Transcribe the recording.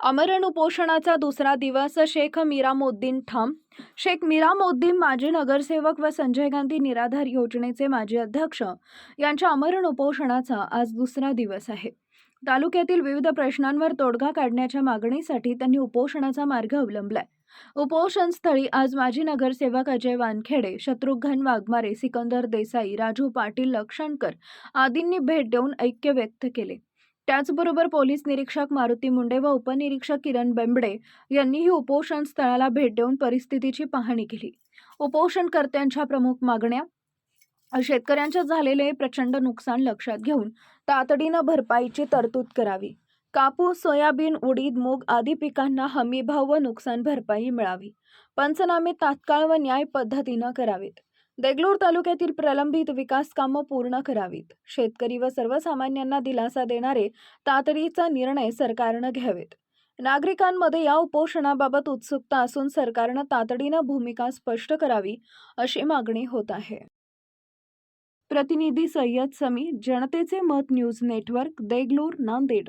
अमरण उपोषणाचा दुसरा दिवस शेख मिरामोद्दीन ठाम. शेख मिरामोद्दीन माजी नगरसेवक व संजय गांधी निराधार योजनेचे माजी अध्यक्ष. यांच्या अमरण उपोषणाचा आज दुसरा दिवस आहे. तालुक्यातील विविध प्रश्नांवर तोडगा काढण्याच्या मागणीसाठी त्यांनी उपोषणाचा मार्ग अवलंबलाय. उपोषणस्थळी आज माजी नगरसेवक अजय वानखेडे शत्रुघ्न वाघमारे सिकंदर देसाई राजू पाटील लक्षणकर आदींनी भेट देऊन ऐक्य व्यक्त केले. त्याचबरोबर पोलीस निरीक्षक मारुती मुंडे व उपनिरीक्षक किरण बेंबडे यांनीही उपोषण स्थळाला भेट देऊन परिस्थितीची पाहणी केली. उपोषणकर्त्यांच्या प्रमुख मागण्या शेतकऱ्यांच्या झालेले प्रचंड नुकसान लक्षात घेऊन तातडीनं भरपाईची तरतूद करावी. कापूस सोयाबीन उडीद मूग आदी पिकांना हमीभाव व नुकसान भरपाई मिळावी. पंचनामे तात्काळ व न्याय पद्धतीनं करावेत. देगलूर तालुक्यातील प्रलंबित विकास कामं पूर्ण करावीत. शेतकरी व सर्वसामान्यांना दिलासा देणारे तातडीचा निर्णय सरकारनं घ्यावेत. नागरिकांमध्ये या उपोषणाबाबत उत्सुकता असून सरकारनं तातडीनं भूमिका स्पष्ट करावी अशी मागणी होत आहे. प्रतिनिधी सय्यद समी जनतेचे मत न्यूज नेटवर्क देगलूर नांदेड.